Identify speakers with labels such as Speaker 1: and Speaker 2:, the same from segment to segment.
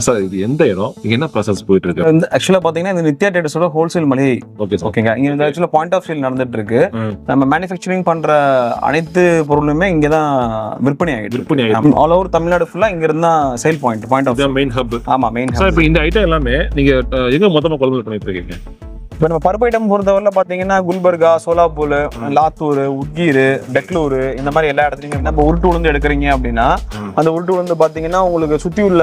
Speaker 1: Sir இது எந்த இடம்? இங்க என்ன ப்ராசஸ் போயிட்டு இருக்கு
Speaker 2: வந்து ஆக்சுவலா பாத்தீங்கன்னா இந்த நித்யா டேட்டஸோட ஹோல்சேல் மளிகை.
Speaker 1: ஓகே
Speaker 2: ஓகேங்க இங்க இந்த ஆக்சுவலா பாயிண்ட் ஆஃப் சேல் நடந்துட்டு இருக்கு. நம்ம மேனுஃபேக்சரிங் பண்ற அனைத்து பொருளுமே இங்க தான் விற்பனை ஆகிட்டு
Speaker 1: விற்பனை
Speaker 2: இருக்கு ஆல் ஓவர் தமிழ்நாடு ஃபுல்லா இங்க இருந்தா sale point point of
Speaker 1: main hub
Speaker 2: ஆமா மெயின்
Speaker 1: சார் இப்போ இந்த ஐட்டம் எல்லாமே நீங்க எங்க மொத்தமா கொள்முதல் பண்ணிட்டு இருக்கீங்க
Speaker 2: இப்போ நம்ம பருப்பு ஐட்டம் பொறுத்தவரையில பாத்தீங்கன்னா குல்பர்கா சோலாப்பூர் லாத்தூர் உட்கீர் பெங்களூரு இந்த மாதிரி எல்லா இடத்துலையும் நம்ம உருட்டு உளுந்து எடுக்கிறீங்க அப்படின்னா. அந்த உருட்டு உளுந்து பாத்தீங்கன்னா உங்களுக்கு சுத்தி உள்ள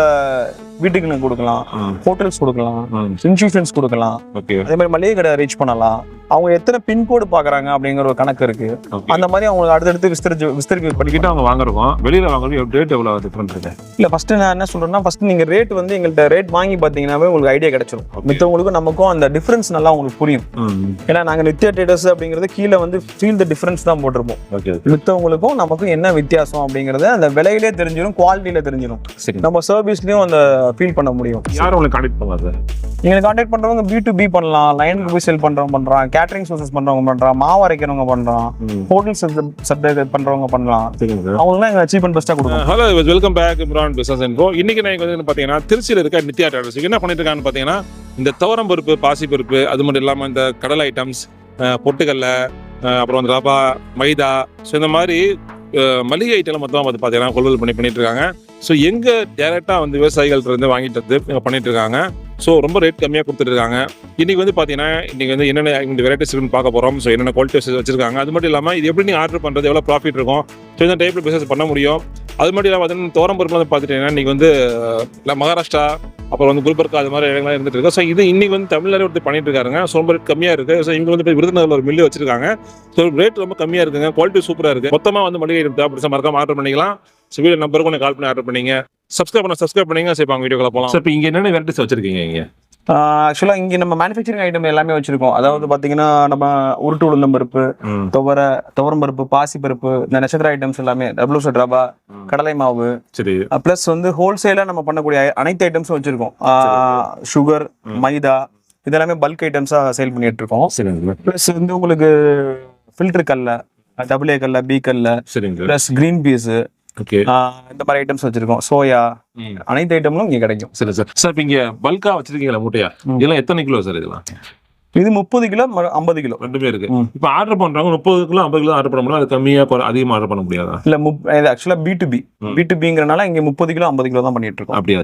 Speaker 2: வீட்டுக்கு கொடுக்கலாம். ஹோட்டல்ஸ் கொடுக்கலாம். இன்ஸ்டியூஷன்ஸ் கொடுக்கலாம். அதே மாதிரி மளிகை கடை ரீச் பண்ணலாம். அவங்க எத்தனை பின்கோடு பாக்குறாங்க அப்படிங்கிற ஒரு கணக்கு இருக்கு. அந்த மாதிரி அவங்களுக்கு அடுத்தடுத்து விஸ்தரிச்சு விஸ்தரிக்க படிக்கிட்டு
Speaker 1: கிட்ட அவங்க வாங்குறோம் வெளியில வாங்குறது ரேட் எவ்வளவு டிஃபரெண்ட் இருக்கு?
Speaker 2: இல்ல ஃபர்ஸ்ட் நான் என்ன சொல்றேன்னா ஃபர்ஸ்ட் நீங்க ரேட் வந்து எங்கள்கிட்ட ரேட் வாங்கி பாத்தீங்கன்னாவே உங்களுக்கு ஐடியா கிடைச்சிரும். மித்தவங்களுக்கும் நமக்கும் அந்த டிஃபரன்ஸ் நல்லா உங்களுக்கு புரியும். ஏன்னா நாங்க நித்யா டேட்டர்ஸ் அப்படிங்கறது கீழே வந்து ஃபீல் த டிஃபரன்ஸ் தான் போட்டிருப்போம். மித்தவங்களுக்கும் நமக்கும் என்ன வித்தியாசம் அப்படிங்கறது அந்த விலையிலே தெரிஞ்சிடும் குவாலிட்டியில தெரிஞ்சிடும் நம்ம சர்வீஸ்லயும் அந்த ஃபீல் பண்ண முடியும்.
Speaker 1: யார் உங்களை கான்டாக்ட் பண்ணலாம் சார்
Speaker 2: நீங்க கான்டாக்ட் பண்றவங்க பி டு பி பண்ணலாம். லைனுக்கு போய் செல் பண்றவங்க பண்றான். கேட்டரிங் சர்வீஸ் பண்றவங்க பண்றான். மாவு அரைக்கிறவங்க பண்றான். ஹோட்டல் சப்ளை பண்றவங்க பண்ணலாம்.
Speaker 1: சரிங்க சார்
Speaker 2: அவங்களுக்கு எங்க சீப் அண்ட் பெஸ்டா கொடுக்கும்
Speaker 1: hello welcome back Imran business info இன்னைக்கு நான் வந்து பாத்தீங்கன்னா திருச்சியில் இருக்க நித்யா டேட்டர்ஸ் என்ன பண்ணிட்டு இருக்காங்கன்னு பாத்தீங்கன்னா இந்த துவரம் பருப்பு பாசி பருப்பு அது மட்டும் இல்லாம இந்த கடலை ஐட்டம்ஸ் பொட்டுக்கல்ல அப்புறம் ரவா மைதா. ஸோ இந்த மாதிரி மளிகை ஐட்டம் மொத்தமாக வந்து பார்த்தீங்கன்னா கொள்முதல் பண்ணி பண்ணிட்டு இருக்காங்க. ஸோ எங்கே டேரெக்டாக வந்து விவசாயிகள்ட்ட இருந்து வாங்கிட்டு வந்து பண்ணிட்டு இருக்காங்க ஸோ ரொம்ப ரேட் கம்மியாக கொடுத்துட்ருக்காங்க இன்றைக்கி வந்து பார்த்தீங்கன்னா இன்றைக்கி வந்து என்னென்ன இந்த வெரைட்டிஸ் இருக்குன்னு பார்க்க போகிறோம் ஸோ என்னென்ன குவாலிட்டிஸ் வச்சிருக்காங்க. அது மட்டும் இல்லாமல் இது எப்படி நீங்கள் ஆர்டர் பண்ணுறது எவ்வளோ ப்ராஃபிட் இருக்கும்? ஸோ இந்த டைப்பில் பிஸ்னஸ் பண்ண முடியும். அது மட்டும் இல்லாமல் பார்த்தீங்கன்னா தோரம் பருப்பு வந்து பார்த்துட்டீங்கன்னா இன்றைக்கி வந்து மகாராஷ்டிரா அப்புறம் வந்து குல்பர்கா அது மாதிரி இடங்கள்லாம் இருந்துட்டு இருக்கு. ஸோ இது இன்னைக்கு வந்து தமிழ்நாடு ஒருத்தர் பண்ணிட்டு இருக்காருங்க ஸோ ரொம்ப ரேட் கம்மியாக இருக்கு. ஸோ இங்கே வந்து விருதுநகரில் ஒரு மில்லு வச்சிருக்காங்க. ஸோ ரேட் ரொம்ப கம்மியாக இருக்குங்க. குவாலிட்டி சூப்பராக இருக்கு. மொத்தமாக வந்து மளிகை தேவைப்படுச்சா மறக்காம ஆர்டர் பண்ணிக்கலாம். ஸோ வீடியோ நம்பருக்கு கொஞ்சம் கால் பண்ணி ஆர்டர் பண்ணீங்க. சப்ஸ்கிரைப் பண்ண சப்ஸ்கிரைப் பண்ணீங்க. சரி வாங்க வீடியோக்குள்ள போகலாம் இப்போ இங்கே என்னென்ன வெரைட்டிஸ் வச்சிருக்கீங்க இங்கே?
Speaker 2: ஆக்சுவலா இங்க நம்ம மேனுஃபேக்சரிங் ஐட்டம் எல்லாமே வச்சிருக்கோம். அதாவது பாத்தீங்கன்னா நம்ம உருட்டு உளுந்தம் பருப்பு துவர துவரம் பருப்பு பாசி பருப்பு இந்த நட்சத்திர ஐட்டம்ஸ் எல்லாமே டபுள் செட் ரவா கடலை மாவு.
Speaker 1: சரி.
Speaker 2: ப்ளஸ் வந்து ஹோல்சேலா நம்ம பண்ணக்கூடிய அனைத்து ஐட்டம்ஸும் வச்சிருக்கோம். சுகர் மைதா இதெல்லாமே பல்க் ஐட்டம்ஸா சேல் பண்ணிட்டு இருக்கோம் ப்ளஸ் வந்து உங்களுக்கு ஃபில்டர் கல்ல டபுள் ஏ கல்ல பி கல்ல
Speaker 1: சரிங்க
Speaker 2: ப்ளஸ் கிரீன் பீஸ் இந்த மாதிரி ஐட்டம்ஸ் வச்சிருக்கோம். சோயா அனைத்து ஐட்டமும் இங்க கிடைக்கும்.
Speaker 1: சரி சார். சார் இங்கே பல்காக வச்சிருக்கீங்களா மூட்டையா. இதெல்லாம் எத்தனை கிலோ சார் இதெல்லாம்?
Speaker 2: இது முப்பது கிலோ ஐம்பது கிலோ.
Speaker 1: ரெண்டுமே இருக்கு.
Speaker 2: ம்.
Speaker 1: இப்போ ஆர்டர் பண்றாங்க முப்பது கிலோ ஐம்பது கிலோ ஆர்டர் பண்ண முடியும்? அது கம்மியா அதிகமா ஆர்டர் பண்ண முடியாதா?
Speaker 2: இல்ல இது ஆக்சுவலா B to B. B to பிங்கிறனால இங்க முப்பது கிலோ ஐம்பது கிலோ தான் பண்ணிட்டு இருக்கோம்
Speaker 1: அப்படியா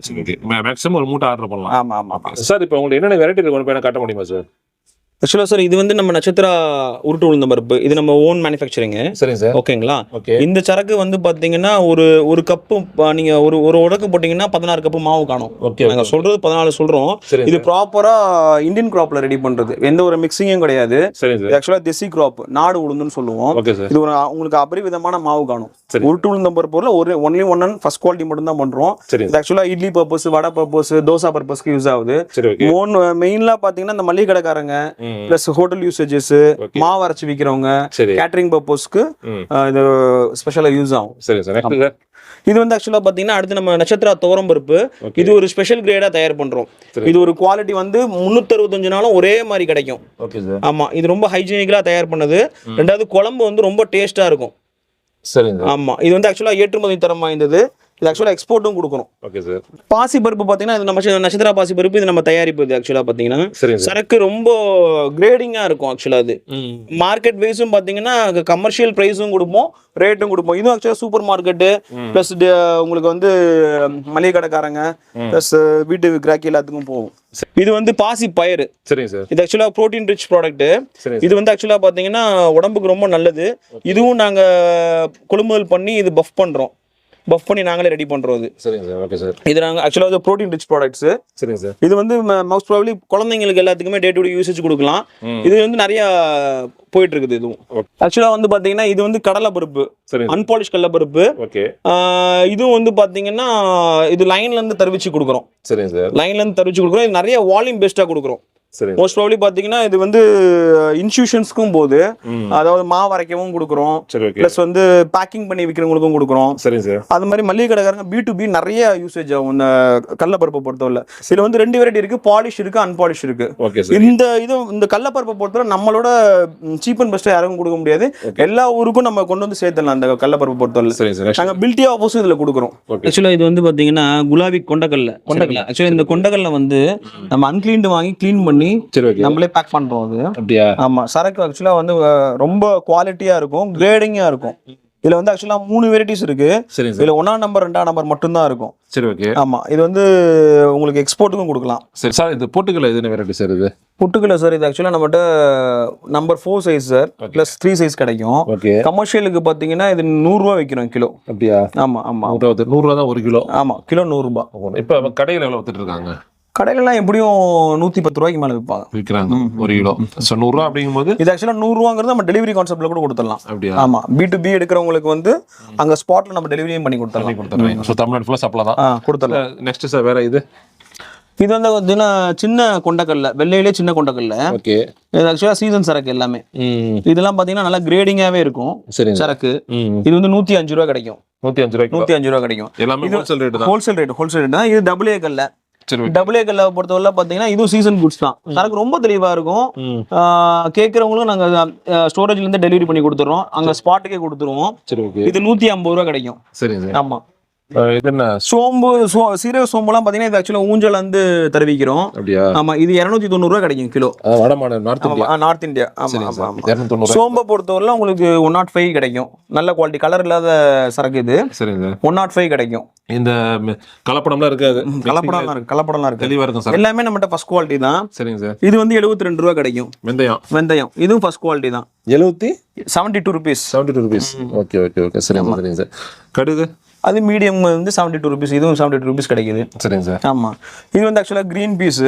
Speaker 1: மேக்ஸிமம் ஒரு மூட்டை ஆர்டர் பண்ணலாம்.
Speaker 2: ஆமா ஆமா
Speaker 1: சார் இப்போ உங்களுக்கு என்னென்ன வெரைட்டி இருக்கு? காட்ட முடியுமா சார்?
Speaker 2: ஆக்சுவலா சார் இது வந்து நம்ம நட்சத்திரா உருட்டு உளுந்த பருப்பு. இது நம்ம ஓன் மேனுஃபேக்சரிங்
Speaker 1: சரிங்க சார்.
Speaker 2: ஓகேங்களா
Speaker 1: ஓகே
Speaker 2: இந்த சரக்கு வந்து பாத்தீங்கன்னா ஒரு ஒரு கப்பு நீங்க ஒரு ஒரு உடக்கு போட்டீங்கன்னா பதினாறு கப்பு மாவு காணும்.
Speaker 1: ஓகே
Speaker 2: நாங்க சொல்றது பதினாலு சொல்றோம்.
Speaker 1: சரி
Speaker 2: இது ப்ராப்பரா இந்தியன் கிராப்ல ரெடி பண்றது. எந்த ஒரு மிக்சிங்கும் கிடையாது.
Speaker 1: சார்
Speaker 2: ஆக்சுவலா தெசி கிராப் நாடு உளுந்துன்னு சொல்லுவோம். இது ஒரு உங்களுக்கு அபரிவிதமான மாவு காணும். உருட்டு உளுந்த பருப்புல ஒரு only one and first quality மட்டும் தான் பண்றோம்.
Speaker 1: சரிங்க
Speaker 2: இது ஆக்சுவலா இட்லி பர்பஸ் வடை பர்பஸ் தோசை பர்பஸ்க்கு யூஸ் ஆகுது. மோன் மெயின்ல பாத்தீங்கன்னா இந்த மளிகை கடைக்காரங்க பிளஸ் ஹோட்டல் யூசேஜஸ் மாவு அரைச்சு விற்கிறவங்க கேட்டரிங் பர்பஸ்க்கு இது ஸ்பெஷலா யூஸ் ஆகும்.
Speaker 1: சரி சார்.
Speaker 2: இது வந்து ஆக்சுவலா பாத்தீங்கன்னா அடுத்து நம்ம நட்சத்திரா துவரம் பருப்பு. இது ஒரு ஸ்பெஷல் கிரேடா தயார் பண்றோம். இது ஒரு குவாலிட்டி வந்து முன்னூத்தி அறுபத்தஞ்சு நாளும் ஒரே மாதிரி கிடைக்கும். ஆமா. இது ரொம்ப ஹைஜீனிக்கலா தயார் பண்ணது. ரெண்டாவது குழம்பு வந்து ரொம்ப டேஸ்டா இருக்கும்.
Speaker 1: சரிங்க
Speaker 2: ஆமா. இது வந்து ஆக்சுவலா ஏற்றுமதி தரம் வாய்ந்தது. இது ஆக்சுவலா எக்ஸ்போர்ட்டும் கொடுக்கணும்.
Speaker 1: ஓகே சார்
Speaker 2: பாசி பருப்பு பாத்தீங்கன்னா இது நம்ம நட்ச- நட்சத்திரா பாசி பருப்பு இது நம்ம தயாரிப்பு இது ஆக்சுவலா பாத்தீங்கன்னா
Speaker 1: சரிங்க சார்
Speaker 2: சரக்கு ரொம்ப கிரேடிங்கா இருக்கும் ஆக்சுவலா அது. மார்க்கெட் வைஸும் பாத்தீங்கன்னா கமர்ஷியல் ப்ரைஸும் கொடுப்போம் ரேட்டும் கொடுப்போம். இதுவும் ஆக்சுவலாக சூப்பர் மார்க்கெட்டு. ப்ளஸ் உங்களுக்கு வந்து மளிகை கடைக்காரங்க. ப்ளஸ் வீட்டு கிராக்கி எல்லாத்துக்கும் போகும். இது வந்து பாசி பயிறு.
Speaker 1: சரிங்க சார்
Speaker 2: இது ஆக்சுவலாக ப்ரோட்டீன் ரிச் ப்ராடக்ட் இது வந்து ஆக்சுவலாக பார்த்தீங்கன்னா உடம்புக்கு ரொம்ப நல்லது. இதுவும் நாங்கள் கொள்முதல் பண்ணி இது பஃப் பண்ணுறோம் பஃப் பண்ணி நாங்களே ரெடி பண்ணுறோம் இது.
Speaker 1: சரிங்க சார் ஓகே சார்.
Speaker 2: இது நாங்கள் ஆக்சுவலாக வந்து ப்ரோட்டீன் ரிச் ப்ராடக்ட்ஸ்
Speaker 1: சரிங்க சார்.
Speaker 2: இது வந்து மோஸ்ட் ப்ராப்ளி குழந்தைங்களுக்கு எல்லாத்துக்குமே டே டு டே யூசேஜ் கொடுக்கலாம். இது வந்து நிறைய போயிட்டு இருக்குது இதுவும். ஆக்சுவலா வந்து பாத்தீங்கன்னா இது வந்து கடலை பருப்பு. அன்பாலிஷ் கடலை பருப்பு.
Speaker 1: ஓகே
Speaker 2: இதுவும் வந்து பாத்தீங்கன்னா இது லைன்ல இருந்து தருவிச்சு கொடுக்குறோம்.
Speaker 1: சரிங்க சார்.
Speaker 2: லைன்ல இருந்து தருவிச்சு கொடுக்குறோம். இது நிறைய வால்யூம் பெஸ்டா கொடுக்குறோம். மோஸ்ட் ப்ராப்ளி பாத்தீங்கன்னா இது வந்து இன்ஸ்டியூஷன்ஸ்க்கும் போகுது
Speaker 1: ம்.
Speaker 2: அதாவது மாவு அரைக்கவும் கொடுக்குறோம்.
Speaker 1: சரி
Speaker 2: ப்ளஸ் வந்து பேக்கிங் பண்ணி விற்கிறவங்களுக்கும் கொடுக்குறோம்.
Speaker 1: சரிங்க சார்.
Speaker 2: அது மாதிரி மளிகை கடைக்காரங்க பி டு பி நிறைய யூசேஜ் ஆகும். இந்த கடலப்பருப்பை பொறுத்தவரை இதுல வந்து ரெண்டு வெரைட்டி இருக்கு. பாலிஷ் இருக்கு அன்பாலிஷ் இருக்கு.
Speaker 1: சார்.
Speaker 2: இந்த இது இந்த கடலப்பருப்பை பொறுத்தவரை நம்மளோட சீப் அண்ட் பெஸ்ட்டாக யாருக்கும் கொடுக்க முடியாது. எல்லா ஊருக்கும் நம்ம கொண்டு வந்து சேர்த்துடலாம் அந்த கடலப்பருப்பை பொறுத்தவரை
Speaker 1: சார்
Speaker 2: நாங்க பில்டி ஆப்போஸும் இதுல கொடுக்குறோம்.
Speaker 1: ஓகே
Speaker 2: ஆக்சுவலாக இது வந்து பார்த்தீங்கன்னா குலாபி கொண்டக்கல்ல. கொண்டக்கல்ல ஆக்சுவலாக இந்த கொண்டக்கல்ல வந்து நம்ம அன்கிளீன்டு வாங்கி க்ளீன் பண்ணி
Speaker 1: சரி ஓகே
Speaker 2: நம்மளே பேக் பண்றோம் அது.
Speaker 1: அப்படியா?
Speaker 2: ஆமா சரக்கு ஆக்சுவலாக வந்து ரொம்ப குவாலிட்டியா இருக்கும் கிரேடிங்கா இருக்கும். இதுல வந்து ஆக்சுவலாக மூணு வெரைட்டிஸ் இருக்கு. இதுல ஒன்றாம் நம்பர் ரெண்டாம் நம்பர் மட்டும்தான் இருக்கும்.
Speaker 1: சரி ஓகே
Speaker 2: ஆமா இது வந்து உங்களுக்கு எக்ஸ்போர்ட்டுக்கும் கொடுக்கலாம்.
Speaker 1: சரி சார் இது பொட்டுக்கல இது வெரைட்டி சார் இது?
Speaker 2: புட்டுக்கல சார் இது ஆக்சுவலாக நம்மகிட்ட number four size sir plus three size கிடைக்கும்.
Speaker 1: ஓகே
Speaker 2: கமர்ஷியலுக்கு பார்த்தீங்கன்னா இது நூறுரூவா விற்கிறோம் கிலோ.
Speaker 1: அப்படியா?
Speaker 2: ஆமா ஆமா.
Speaker 1: நூறு நூறுரூவா தான் ஒரு கிலோ.
Speaker 2: ஆமா கிலோ நூறுரூபா.
Speaker 1: இப்போ கடையில் எவ்வளோ வித்துட்டு இருக்காங்க?
Speaker 2: கடையிலலாம் எப்படியும் நூற்றி பத்து ரூபாய்க்கு மேலே விற்பாங்க.
Speaker 1: விற்கிறாங்க ஒரு கிலோ. ஸோ நூறுரூவா அப்படிங்கும்போது
Speaker 2: இது ஆக்சுவலாக நூறுரூவாங்கிறது நம்ம டெலிவரி கான்செப்ட்ல கூட கொடுத்துடலாம்.
Speaker 1: அப்படியா?
Speaker 2: ஆமா. பி டு பி எடுக்கிறவங்களுக்கு வந்து அங்க ஸ்பாட்ல நம்ம டெலிவரியும் பண்ணி கொடுத்துடலாம்.
Speaker 1: கொடுத்துட்றீங்க ஸோ தமிழ்நாடு ஃபுல்லாக சப்ளை தான்.
Speaker 2: கொடுத்துடலாம்.
Speaker 1: நெக்ஸ்ட் சார் வேற இது?
Speaker 2: இது வந்து பார்த்தீங்கன்னா சின்ன கொண்டக்கல்ல வெள்ளையிலே சின்ன கொண்டக்கல்ல.
Speaker 1: ஓகே.
Speaker 2: இது ஆக்சுவலாக சீசன் சரக்கு எல்லாமே. இதெல்லாம் பார்த்தீங்கன்னா நல்லா கிரேடிங்காகவே இருக்கும்
Speaker 1: சரிங்க.
Speaker 2: சரக்கு. இது வந்து நூற்றி அஞ்சு ரூபா கிடைக்கும்.
Speaker 1: நூற்றி அஞ்சு ரூபாய்க்கு
Speaker 2: நூற்றி அஞ்சு ரூபா கிடைக்கும்.
Speaker 1: எல்லாமே ஹோல்சேல் தான்.
Speaker 2: ஹோல்சேல் ரேட் ஹோல்சேல் ரேட் தான். இது டபுள் ஏ கல்ல
Speaker 1: சரி
Speaker 2: டபுள் ஏ கல்ல பொறுத்தவரை பார்த்தீங்கன்னா இதுவும் சீசன் குட்ஸ் தான். சரக்கு ரொம்ப தெளிவா இருக்கும். கேட்குறவங்களும் நாங்கள் ஸ்டோரேஜ்லேருந்து டெலிவரி பண்ணி கொடுத்துறோம் அங்கே ஸ்பாட்டுக்கே கொடுத்துருவோம். இது நூற்றி ஐம்பது ரூபா கிடைக்கும்.
Speaker 1: சார்.
Speaker 2: ஆமா.
Speaker 1: அஹ் இது என்ன?
Speaker 2: சோம்பு சோ சீரக சோம்புலாம் பார்த்தீங்கன்னா இது ஆக்சுவலாக ஊஞ்சல் வந்து தருவிக்கிறோம்.
Speaker 1: அப்படியா?
Speaker 2: ஆமா இது இரநூத்தி தொண்ணூறுரூவா கிடைக்கும் கிலோ.
Speaker 1: வடமாநில நார்த் இந்தியா
Speaker 2: நார்த் இந்தியா ஆமா ஆமா சோம்பை பொறுத்தவரை உங்களுக்கு ஒன் நாட் ஃபைவ் கிடைக்கும். நல்ல குவாலிட்டி கலர் இல்லாத சரக்கு இது.
Speaker 1: சரிங்க. சார்
Speaker 2: ஒன் நாட் ஃபைவ் கிடைக்கும்.
Speaker 1: இந்த கலப்படம்லாம் இருக்காது.
Speaker 2: கலப்படம்லாம் இருக்கு. கலப்படம்லாம் இருக்கு.
Speaker 1: தெளிவா இருக்கும் சார்
Speaker 2: எல்லாமே நம்மகிட்ட ஃபர்ஸ்ட் குவாலிட்டி தான்.
Speaker 1: சரிங்க சார்.
Speaker 2: இது வந்து எழுபத்தி ரெண்டு ரூபா கிடைக்கும்.
Speaker 1: வெந்தயம்.
Speaker 2: வெந்தயம். இதுவும் ஃபர்ஸ்ட் குவாலிட்டி தான்.
Speaker 1: எழுபத்தி
Speaker 2: seventy two rupees
Speaker 1: seventy two rupees okay okay okay sir சரிங்க சார். கடுகு?
Speaker 2: அது மீடியம் வந்து செவன்டி டூ ருபீஸ் இதுவும் செவன்டி டூ ருபீஸ் கிடைக்குது.
Speaker 1: சரிங்க சார்.
Speaker 2: ஆமா. இது வந்து ஆக்சுவலாக க்ரீன் பீஸ்.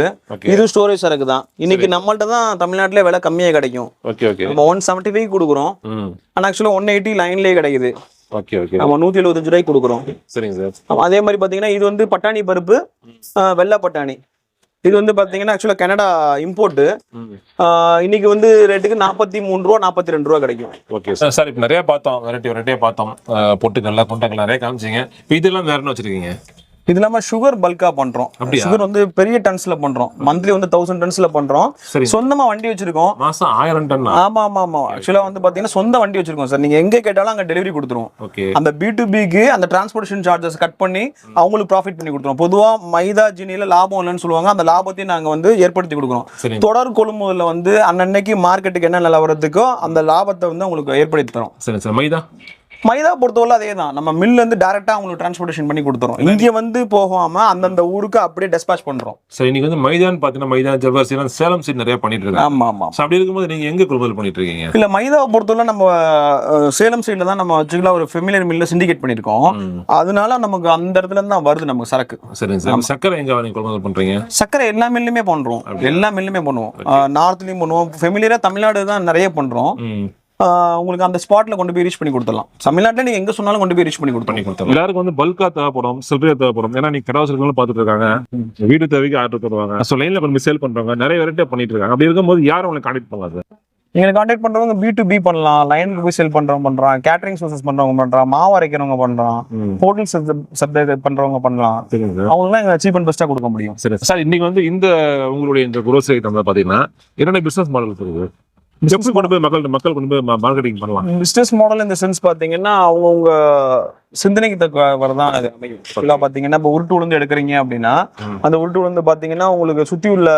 Speaker 2: இது ஸ்டோரேஜ் சரக்கு தான். இன்னைக்கு நம்மள்ட்ட தான் தமிழ்நாட்டிலே விலை கம்மியாக கிடைக்கும்.
Speaker 1: ஓகே ஓகே
Speaker 2: நம்ம ஒன் செவன்ட்டி ஃபைவ் கொடுக்குறோம் ஆனால் ஆக்சுவலாக ஒன் எயிட்டி லைன்லேயே கிடைக்குது.
Speaker 1: ஓகே ஓகே
Speaker 2: நம்ம நூற்றி எழுபத்தஞ்சு ரூபாய்க்கு கொடுக்குறோம்.
Speaker 1: சரிங்க சார்.
Speaker 2: அதே மாதிரி பார்த்தீங்கன்னா இது வந்து பட்டாணி பருப்பு வெள்ளை பட்டாணி. இது வந்து பார்த்தீங்கன்னா ஆக்சுவலாக கனடா இம்போர்ட்டு
Speaker 1: ம்.
Speaker 2: இன்னைக்கு வந்து ரேட்டுக்கு நாற்பத்தி மூணு ரூபா நாற்பத்தி ரெண்டு ரூபா கிடைக்கும்.
Speaker 1: ஓகே சார் சார் இப்போ நிறைய பார்த்தோம். வெரைட்டி வெரைட்டியாக பார்த்தோம். அஹ் பொட்டுக்கல்ல கொண்டக்கல்ல நிறைய காமிச்சிங்க. இப்போ இதெல்லாம் வேற என்ன வச்சிருக்கீங்க?
Speaker 2: இது இல்லாமல் சுகர் பல்காக பண்ணுறோம்
Speaker 1: அப்படியா?
Speaker 2: சுகர் வந்து பெரிய டன்ஸ்ல பண்ணுறோம் மந்த்லி வந்து தௌசண்ட் டன்ஸ்ல பண்ணுறோம்
Speaker 1: சரி.
Speaker 2: சொந்தமா வண்டி வச்சிருக்கோம்.
Speaker 1: மாசம் ஆயிரம் டன்னா
Speaker 2: ஆமா ஆமா ஆமா. ஆக்சுவலா வந்து பாத்தீங்கன்னா சொந்த வண்டி வச்சிருக்கோம் சார். நீங்க எங்க கேட்டாலும் அங்க டெலிவரி கொடுத்துருவோம். அந்த பி டு பிக்கு அந்த டிரான்ஸ்போர்டேஷன் சார்ஜஸ் கட் பண்ணி அவங்களுக்கு ப்ராஃபிட் பண்ணி கொடுத்துருவோம். பொதுவா மைதா ஜீனியில லாபம் இல்லைன்னு சொல்லுவாங்க. அந்த லாபத்தையும் நாங்க வந்து ஏற்படுத்தி கொடுக்குறோம். தொடர் கொள்முதல்ல வந்து அன்னன்னைக்கு மார்க்கெட்டுக்கு என்ன நிலவரத்துக்கோ அந்த லாபத்தை வந்து அவங்களுக்கு ஏற்படுத்தி தரோம்.
Speaker 1: சரி சார். மைதா?
Speaker 2: மைதா பொறுத்தவரை அதே தான் நம்ம மில்ல இருந்து டைரக்டா அவங்களுக்கு டிரான்ஸ்போர்ட்டேஷன் பண்ணி கொடுத்துறோம். இங்க வந்து போகாம அந்தந்த ஊருக்கு அப்படியே டெஸ்பாச் பண்றோம்.
Speaker 1: சரி இன்னைக்கு வந்து மைதான்னு பார்த்தீங்கன்னா மைதா ஜவ்வரிசி சேலம் சீட் நிறைய பண்ணிட்டு இருக்காங்க.
Speaker 2: ஆமா ஆமா
Speaker 1: ஸோ அப்படி இருக்கும்போது நீங்க எங்க கொள்முதல் பண்ணிட்டு இருக்கீங்க?
Speaker 2: இல்ல மைதாவை பொறுத்தவரை நம்ம சேலம் சைடுல தான் நம்ம வச்சுக்கலாம் ஒரு ஃபெமிலியர் மில்ல சிண்டிகேட் பண்ணிருக்கோம்
Speaker 1: ம்.
Speaker 2: அதனால நமக்கு அந்த இடத்துல இருந்து தான் வருது நமக்கு சரக்கு.
Speaker 1: சரிங்க சார் சக்கரை எங்க நீங்க கொள்முதல் பண்றீங்க?
Speaker 2: சக்கரை எல்லா மில்லுமே பண்றோம். எல்லா மில்லுமே பண்ணுவோம். நார்த்லயும் பண்ணுவோம். ஃபெமிலியரா தமிழ்நாடு தான் நிறைய பண்றோம்.
Speaker 1: ம்.
Speaker 2: அஹ், உங்களுக்கு அந்த ஸ்பாட்ல கொண்டு போய் ரீச் பண்ணி கொடுத்துடலாம். தமிழ்நாட்டுல நீங்க எங்க சொன்னாலும் கொண்டு போய் ரீச் பண்ணி
Speaker 1: பண்ணி
Speaker 2: கொடுத்துருவோம்
Speaker 1: கொடுத்தோம் எல்லாருக்கும் வந்து பல்கா தேவைப்படும் சில்லறையா தேவைப்படும். ஏன்னா நீ கடை வச்சிருக்கவங்களும் பார்த்துட்டு இருக்காங்க வீடு தேவைக்கு ஆர்டர் தருவாங்க. ஸோ லைன்ல கொண்டு போய் சேல் பண்றவங்க நிறைய வெரைட்டியா பண்ணிட்டு இருக்காங்க அப்படி இருக்கும்போது யாரும் உங்களை கான்டெக்ட் பண்ணலாம் சார்
Speaker 2: எங்களை கான்டாக்ட் பண்றவங்க பி டு பி பண்ணலாம். லைனுக்கு போய் செல் பண்றவங்க பண்றான். கேட்டரிங் சோர்சஸ் பண்றவங்க பண்றான். மாவு அரைக்கிறவங்க பண்றான். ஹோட்டல் சப்ளை பண்றவங்க பண்ணலாம்.
Speaker 1: சரிங்க சார்
Speaker 2: அவங்களுக்குலாம் எங்க சீப் அண்ட் பெஸ்டா கொடுக்க முடியும்.
Speaker 1: சரி சார். இன்னைக்கு வந்து இந்த உங்களுடைய இந்த குரோசரி ஐட்டம் பாத்தீங்கன்னா என்னென்ன பிசினஸ் மாடல் இருக்குது எப்படி கொண்டு போய் மக்கள் மக்கள் கொண்டு போய் மார்க்கெட்டிங் பண்ணலாம்.
Speaker 2: பிஸ்னஸ் மாடல் இந்த சென்ஸ் பாத்தீங்கன்னா அவங்கவுங்க சிந்தனைக்கு தக்க வரதான் அது அமையும். ஃபுல்லா பாத்தீங்கன்னா இப்போ உருட்டு உளுந்து எடுக்கிறீங்க அப்படின்னா. அந்த உருட்டு உளுந்து பாத்தீங்கன்னா உங்களுக்கு சுத்தி உள்ள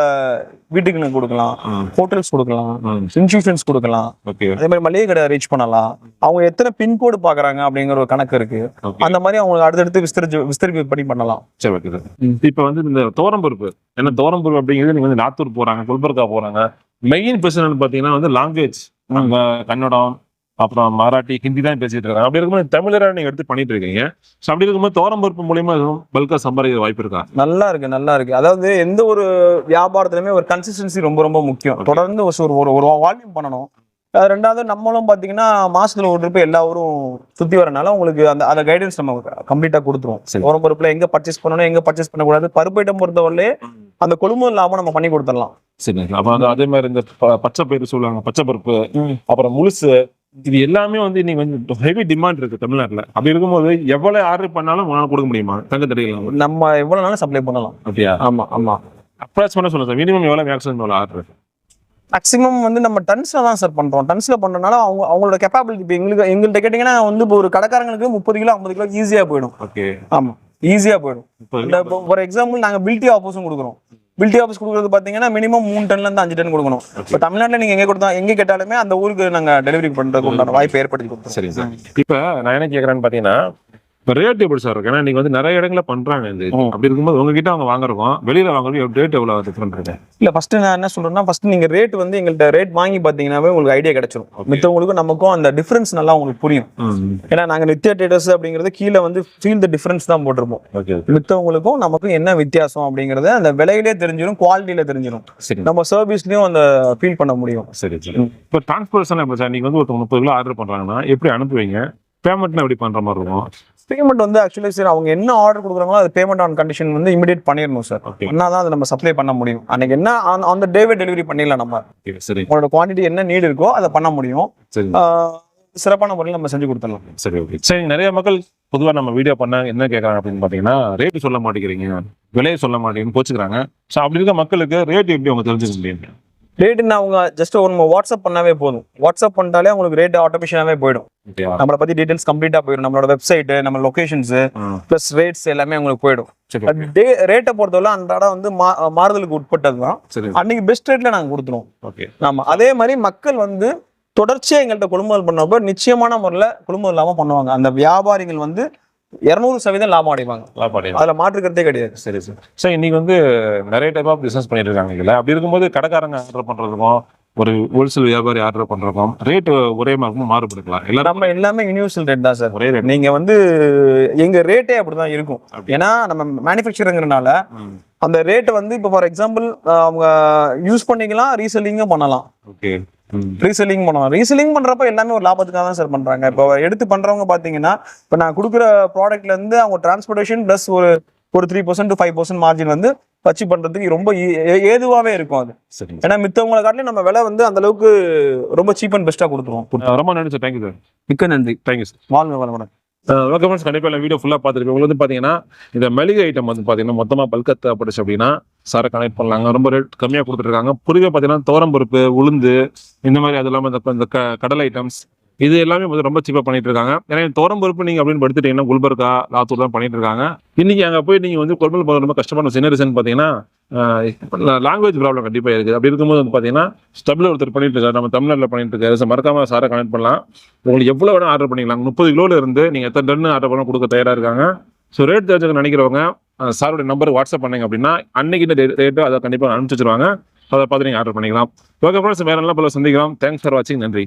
Speaker 2: வீட்டுக்கு கொடுக்கலாம். ஹோட்டல்ஸ் கொடுக்கலாம். இன்ஸ்டியூஷன்ஸ் கொடுக்கலாம். அதே மாதிரி மளிகை கடை ரீச் பண்ணலாம். அவங்க எத்தனை பின்கோடு பாக்குறாங்க அப்படிங்கிற ஒரு கணக்கு இருக்கு. அந்த மாதிரி அவங்க அடுத்தடுத்து விஸ்தரிச்சு விஸ்தரிப்பு பண்ணி பண்ணலாம்.
Speaker 1: சரி ஓகே சார் இப்போ வந்து இந்த தோரம்பருப்பு ஏன்னா தோரம்பருப்பு அப்படிங்கிறது நீங்க வந்து நாத்தூர் போறாங்க குல்பர்கா போறாங்க மெயின் பிரச்சனை பாத்தீங்கன்னா வந்து லாங்குவேஜ் நம்ம கன்னடம் அப்புறம் மராட்டி ஹிந்தி தான் பேசிட்டு இருக்காங்க. அப்படி இருக்கும்போது தமிழரா நீங்க எடுத்து பண்ணிட்டு இருக்கீங்க. ஸோ அப்படி இருக்கும்போது தோரம்பருப்பு மூலியமா எதுவும் பல்கா சம்பாதிக்கிற வாய்ப்பு இருக்கா?
Speaker 2: நல்லா இருக்கு நல்லா இருக்கு. அதாவது எந்த ஒரு வியாபாரத்திலுமே ஒரு கன்சிஸ்டன்சி ரொம்ப ரொம்ப முக்கியம். தொடர்ந்து ஒரு ஒரு ஒரு வால்யூம் பண்ணணும். ரெண்டாவது நம்மளும் பாத்தீங்கன்னா மாசத்துல ஒரு ட்ரிப் எல்லா ஊரும் சுத்தி வரனால உங்களுக்கு அந்த அந்த கைடன்ஸ் நம்ம கம்ப்ளீட்டா கொடுத்துருவோம். உரம் பருப்புல எங்க பர்ச்சேஸ் பண்ணணும் எங்க பர்ச்சேஸ் பண்ணக்கூடாது பருப்பு ஐட்டம் பொறுத்தவரையிலே அந்த கொழும்பு லாபம் நம்ம பண்ணி கொடுத்துடலாம்.
Speaker 1: சரி அப்ப அதே மாதிரி இந்த பச்சை பயிறு சொல்லுவாங்க பச்சை பருப்பு அப்புறம் முழுசு. இது எல்லாமே வந்து இன்னைக்கு வந்து ஹெவி டிமாண்ட் இருக்கு தமிழ்நாட்டுல. அப்படி இருக்கும்போது எவ்வளவு ஆர்டர் பண்ணாலும் உங்களால கொடுக்க முடியுமா? தங்க தடையிலாம்
Speaker 2: நம்ம எவ்வளவு நாளும் சப்ளை பண்ணலாம்.
Speaker 1: அப்படியா?
Speaker 2: ஆமா ஆமா.
Speaker 1: அப்ராக்ஸ் பண்ண சொல்லுங்க சார் மினிமம் எவ்வளவு மேக்ஸிமம் எவ்வளவு ஆர்டர்
Speaker 2: மேக்ஸிமம் வந்து நம்ம டன்ஸ்ல தான் சார் பண்றோம். டன்ஸ்ல பண்றதுனால அவங்க அவங்களோட கெப்பாபிலிட்டி இப்போ எங்களுக்கு எங்கள்கிட்ட கேட்டீங்கன்னா வந்து இப்போ ஒரு கடைக்காரங்களுக்கு முப்பது கிலோ ஐம்பது கிலோ ஈஸியா போயிடும்.
Speaker 1: ஓகே
Speaker 2: ஆமா. ஈஸியா போயிடும். ஃபார் எக்ஸாம்பிள் நாங்க பில்டி ஆஃபர்ஸும் கொடுக்குறோம். பில்டி ஆஃபர்ஸ் கொடுக்குறது பாத்தீங்கன்னா மினிமம் மூணு டன்ல இருந்து அஞ்சு டன் கொடுக்கணும். இப்போ தமிழ்நாட்டுல நீங்க எங்க கொடுத்தா எங்க கேட்டாலுமே அந்த ஊருக்கு நாங்க டெலிவரி பண்றதுக்கு உண்டான வாய்ப்பு ஏற்படுத்தி கொடுத்துருவோம்.
Speaker 1: சரி. சார் இப்ப நான் என்ன கேக்குறேன்னு பாத்தீங்கன்னா இப்போ ரேட் எப்படி சார் இருக்கு ஏன்னா நீங்க வந்து நிறைய இடங்கள்ல பண்றாங்க இது. அப்படி இருக்கும்போது உங்ககிட்ட அவங்க வாங்குறோம் வெளியில வாங்குறோம் ரேட் டிஃபரெண்ட் இருக்கு
Speaker 2: இல்ல ஃபர்ஸ்ட் நான் என்ன சொல்றேன்னா ஃபர்ஸ்ட் நீங்க ரேட் வந்து எங்கள்கிட்ட ரேட் வாங்கி பாத்தீங்கன்னாவே உங்களுக்கு ஐடியா கிடைச்சிரும். மித்தவங்களுக்கும் நமக்கும் அந்த டிஃபரன்ஸ் நல்லா உங்களுக்கு புரியும். ஏன்னா நாங்க நித்யா டேட்டர்ஸ் அப்படிங்கறது கீழே வந்து ஃபீல் த டிஃபரன்ஸ் தான் போட்டிருப்போம்.
Speaker 1: ஓகே
Speaker 2: மித்தவங்களுக்கும் நமக்கும் என்ன வித்தியாசம் அப்படிங்கறது அந்த விலையிலே தெரிஞ்சிடும் குவாலிட்டியில தெரிஞ்சிடும்
Speaker 1: சரி.
Speaker 2: நம்ம சர்வீஸ்லயும் அந்த ஃபீல் பண்ண முடியும்.
Speaker 1: சரி சரி. இப்போ டிரான்ஸ்போர்ட்டேஷன் எப்படி சார் நீங்க வந்து ஒருத்தவங்க முப்பது கிலோ ஆர்டர் பண்றாங்கன்னா எப்படி அனுப்புவீங்க? பேமெண்ட்னா எப்படி பண்ற மாதிரி இருக்கும்?
Speaker 2: பேமெண்ட் வந்து ஆக்சுவலி சார் அவங்க என்ன ஆர்டர் கொடுக்குறாங்களோ அது பேமெண்ட் ஆன் கண்டிஷன் வந்து இமிடியேட் பண்ணிடணும் சார்
Speaker 1: ஓகே
Speaker 2: பண்ணாதான் அதை நம்ம சப்ளை பண்ண முடியும். அன்னைக்கு என்ன அந்த டேவே டெலிவரி பண்ணிடலாம் நம்ம.
Speaker 1: சரி.
Speaker 2: உங்களோட குவான்டிட்டி என்ன நீடு இருக்கோ அதை பண்ண முடியும். சிறப்பான முறையில் நம்ம செஞ்சு கொடுத்துடலாம்.
Speaker 1: சரி ஓகே சரி நிறைய மக்கள் பொதுவா நம்ம வீடியோ பண்ண என்ன கேட்கறாங்க அப்படின்னு பாத்தீங்கன்னா ரேட் சொல்ல மாட்டேங்கிறீங்க விலையை சொல்ல மாட்டேங்குன்னு போச்சுக்கிறாங்க. ஸோ அப்படி இருக்க மக்களுக்கு ரேட் எப்படி அவங்க தெரிஞ்சுக்க முடியும்?
Speaker 2: ரேட்டுன்னு அவங்க ஜஸ்ட் ஒரு வாட்ஸ்அப் பண்ணாவே போதும். வாட்ஸ்அப் பண்ணிட்டாலே உங்களுக்கு ரேட் ஆட்டோமேஷனாவே போயிடும். நம்மளை பத்தி டீடைல்ஸ் கம்ப்ளீட்டா போயிடும். நம்மளோட வெப்சைட் நம்ம லொகேஷன்ஸ் ப்ளஸ் ரேட்ஸ் எல்லாமே உங்களுக்கு போயிடும். ரேட்டை பொறுத்தவரை அன்றாட வந்து மா- மாறுதலுக்கு உட்பட்டது தான்
Speaker 1: சரி.
Speaker 2: அன்னைக்கு பெஸ்ட் ரேட்ல நாங்க கொடுத்துருவோம். ஆமா. அதே மாதிரி மக்கள் வந்து தொடர்ச்சியா எங்கள்கிட்ட கொள்முதல் பண்ணப்போ நிச்சயமான முறையில் கொள்முதல் இல்லாம பண்ணுவாங்க. அந்த வியாபாரிகள் வந்து இருநூறு சதவீதம் லாபம் அடைவாங்க.
Speaker 1: லாபாடி
Speaker 2: அதுல மாற்றுக்கிறதே கிடையாது.
Speaker 1: சரி சார். சார் இன்னைக்கு வந்து நிறைய டைப் ஆஃப் பிசினஸ் பண்ணிட்டு இருக்காங்க இதுல. அப்படி இருக்கும்போது கடைக்காரங்க ஆர்டர் பண்றதுக்கும் ஒரு ஹோல்சேல் வியாபாரி ஆர்டர் பண்றதுக்கும் ரேட் ஒரே மாதிரி மாறுபடுக்கலாம். எல்லாரும்
Speaker 2: நம்ம எல்லாமே யூனிவர்சல் ரேட் தான் சார்
Speaker 1: ஒரே ரேட்
Speaker 2: நீங்க வந்து எங்க ரேட்டே அப்படிதான் இருக்கும். ஏன்னா நம்ம மேனுஃபேக்சருங்கிறனால அந்த ரேட்டை வந்து இப்போ ஃபார் எக்ஸாம்பிள் அவங்க யூஸ் பண்ணிக்கலாம் ரீசெல்லிங்கும் பண்ணலாம்.
Speaker 1: ஓகே
Speaker 2: ரீசெல்லிங் பண்ணலாம் ரீசெல்லிங் பண்றப்ப எல்லாமே ஒரு லாபத்துக்காக தான் சார் பண்றாங்க. இப்போ எடுத்து பண்றவங்க பாத்தீங்கன்னா இப்போ நான் கொடுக்குற ப்ராடக்ட்ல இருந்து அவங்க டிரான்ஸ்போர்ட்டேஷன் பிளஸ் ஒரு ஒரு three percent five percent margin வந்து வச்சு பண்றதுக்கு ரொம்ப ஏ- ஏ- ஏதுவாவே இருக்கும் அது.
Speaker 1: சரி
Speaker 2: ஏன்னா மித்தவங்களை காட்டிலும் நம்ம விலை வந்து அந்த அளவுக்கு ரொம்ப சீப் அண்ட் பெஸ்டா கொடுத்துருவோம்.
Speaker 1: ரொம்ப நன்றி சார் தேங்க்யூ சார்
Speaker 2: மிக்க நன்றி.
Speaker 1: தேங்க்யூ சார்
Speaker 2: வாழ்க வளமுடன்.
Speaker 1: ஓகே ஃப்ரெண்ட்ஸ் கண்டிப்பாக வீடியோ ஃபுல்லாக பார்த்துருப்பேன் உங்களுக்கு வந்து பார்த்தீங்கன்னா இந்த மளிகை ஐட்டம் வந்து பார்த்தீங்கன்னா மொத்தமாக பல்காக தேவைப்படுச்சு அப்படின்னா சாரை கனெக்ட் பண்ணலாங்க. ரொம்ப ரேட் கம்மியாக கொடுத்துருக்காங்க புரிக பார்த்தீங்கன்னா துவரம்பருப்பு உளுந்து இந்த மாதிரி அது இல்லாமல் இந்த இந்த க- கடலை ஐட்டம்ஸ் இது எல்லாமே வந்து ரொம்ப சீப்பாக பண்ணிட்டு இருக்காங்க ஏன்னா துவரம்பருப்பு நீங்கள் அப்படின்னு படுத்துட்டீங்கன்னா குல்பர்கா லாத்தூர் தான் பண்ணிட்டு இருக்காங்க இன்னைக்கு அங்கே போய் நீங்கள் வந்து கொள்முதல் பண்ண ரொம்ப கஷ்டமான சின்ன பார்த்தீங்கன்னா லாங்குவேஜ் ப்ராப்ளம் கண்டிப்பாக இருக்குது. அப்படி இருக்கும்போது வந்து பார்த்தீங்கன்னா தமிழ் ஒருத்தர் பண்ணிட்டு இருக்காரு. நம்ம தமிழ்நாட்டில் பண்ணிட்டு இருக்காரு. மறக்காம சாரை கனெக்ட் பண்ணலாம். உங்களுக்கு எவ்வளோ வேணால் ஆர்டர் பண்ணிக்கலாம். முப்பது கிலோவில் இருந்து நீங்கள் எத்தனை டன் ஆர்டர் பண்ண கொடுக்க தயாராக இருக்காங்க. ஸோ ரேட் தெரிஞ்சுக்க நினைக்கிறவங்க சாரோட நம்பருக்கு வாட்ஸ்அப் பண்ணீங்க அப்படின்னா அன்னைக்கு இந்த ரேட்டு அதை கண்டிப்பாக அனுப்பிச்சு வச்சிருவாங்க. அதை பார்த்து நீங்கள் ஆர்டர் பண்ணிக்கலாம். ஓகே ஃப்ரெண்ட்ஸ் வேறு எல்லாம் போல சந்திக்கலாம் தேங்க்ஸ் ஃபார் வாட்சிங் நன்றி.